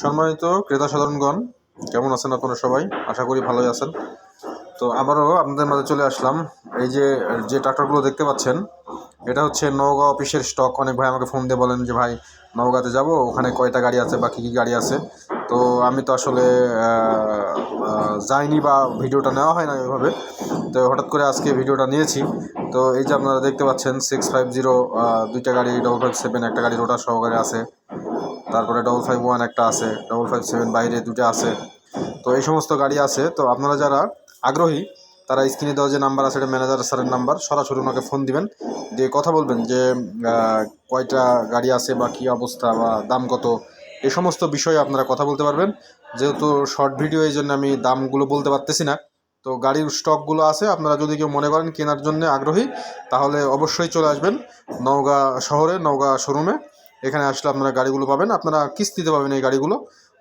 সম্মানিত ক্রেতা সাধারণগণ কেমন আছেন আপনারা সবাই? আশা করি ভালোই আছেন। তো আবারও আপনাদের মাঝে চলে আসলাম। এই যে যে ট্রাক্টরগুলো দেখতে পাচ্ছেন, এটা হচ্ছে নওগাঁ অফিসের স্টক অনেক ভাই আমাকে ফোন দিয়ে বলেন যে, ভাই, নওগাঁতে যাব, ওখানে কয়টা গাড়ি আছে বা কী কী গাড়ি আছে? তো আমি তো আসলে যাইনি বা ভিডিওটা নেওয়া হয় না এভাবে তো হঠাৎ করে আজকে ভিডিওটা নিয়েছি। তো এই যে আপনারা দেখতে পাচ্ছেন সিক্স ফাইভ জিরো দুইটা গাড়ি ডবল ফাইভ সেভেন একটা গাড়ি রোটার সহকারে আছে। তারপরে ডবল ফাইভ ওয়ান একটা আছে ডবল ফাইভ সেভেন বাইরে দুটো আছে। তো এই সমস্ত গাড়ি আছে। তো আপনারা যারা আগ্রহী, তারা স্ক্রিনে দেওয়া যে নাম্বার আছে, এটা ম্যানেজার স্যারের নাম্বার সরাসরি ওনাকে ফোন দিবেন। দিয়ে কথা বলবেন যে কয়টা গাড়ি আছে বা কী অবস্থা বা দাম কত। এই সমস্ত বিষয়ে আপনারা কথা বলতে পারবেন। যেহেতু শর্ট ভিডিও এই জন্য আমি দামগুলো বলতে পারতেছি না। তো গাড়ির স্টকগুলো আছে। আপনারা যদি কেউ মনে করেন কেনার জন্য আগ্রহী, তাহলে অবশ্যই চলে আসবেন নওগাঁ শহরে, নওগাঁ শোরুমে এখানে আসলে আপনারা গাড়িগুলো পাবেন। আপনারা কিস্তিতে পাবেন এই গাড়িগুলো।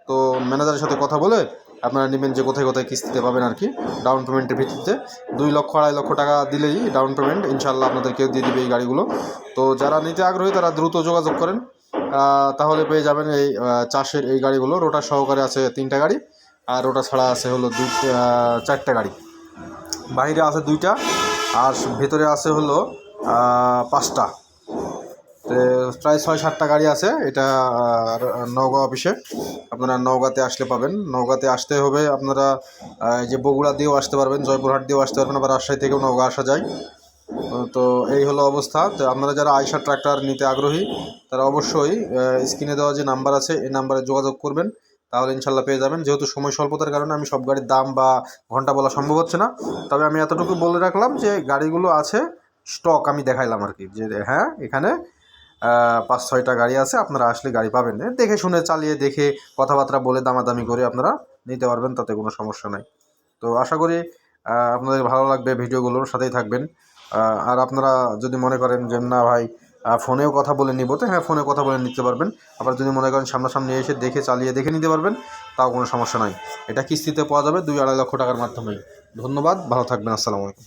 তো ম্যানেজারের সাথে কথা বলে আপনারা নেবেন যে কোথায় কোথায় কিস্তিতে পাবেন আর কি ডাউন পেমেন্টের ভিত্তিতে। দুই লক্ষ আড়াই লক্ষ টাকা দিলেই ডাউন পেমেন্ট ইনশাল্লাহ আপনাদেরকে দিয়ে দিবে এই গাড়িগুলো। তো যারা নিতে আগ্রহী তারা দ্রুত যোগাযোগ করেন। তাহলে পেয়ে যাবেন এই চাষের এই গাড়িগুলো। রোটার সহকারে আছে তিনটা গাড়ি আর রোটা ছাড়া আছে হলো আহ, চারটা গাড়ি। বাইরে আছে দুইটা আর ভেতরে আছে হলো পাঁচটা। প্রায় ছয় সাতটা গাড়ি আছে। এটা নওগাঁ অফিসে। আপনারা নওগাঁতে আসলে পাবেন। নওগাঁতে আসতে হবে আপনারা যে বগুড়া দিয়েও আসতে পারবেন, জয়পুরহাট দিয়েও আসতে পারবেন, আবার রাজশাহী থেকেও নওগাঁ আসা যায়। তো এই হলো অবস্থা। তো আপনারা যারা আইসা ট্রাক্টর নিতে আগ্রহী, তারা অবশ্যই স্ক্রিনে দেওয়া যে নাম্বার আছে, এই নাম্বারে যোগাযোগ করবেন। তাহলে ইনশাল্লাহ পেয়ে যাবেন। যেহেতু সময় স্বল্পতার কারণে আমি সব গাড়ির দাম বা ঘণ্টা বলা সম্ভব হচ্ছে না। তবে আমি এতটুকু বলে রাখলাম যে, গাড়িগুলো আছে, স্টক আমি দেখাইলাম আর কি। যে হ্যাঁ এখানে পাঁচ, ছয়টা গাড়ি আছে, আপনারা আসলে গাড়ি পাবেন। দেখে শুনে চালিয়ে দেখে কথাবার্তা বলে দামাদামি করে আপনারা নিতে পারবেন, তাতে কোনো সমস্যা নাই। তো আশা করি আপনাদের ভালো লাগবে ভিডিওগুলোর সাথেই থাকবেন। আর আপনারা যদি মনে করেন যে, না ভাই ফোনেও কথা বলে নিব তো হ্যাঁ ফোনে কথা বলে নিতে পারবেন। আবার যদি মনে করেন সামনাসামনি এসে দেখে চালিয়ে দেখে নিতে পারবেন, তাও কোনো সমস্যা নাই। এটা কিস্তিতে পাওয়া যাবে দুই আড়াই লক্ষ টাকার মাধ্যমেই। ধন্যবাদ, ভালো থাকবেন, আসসালামু আলাইকুম।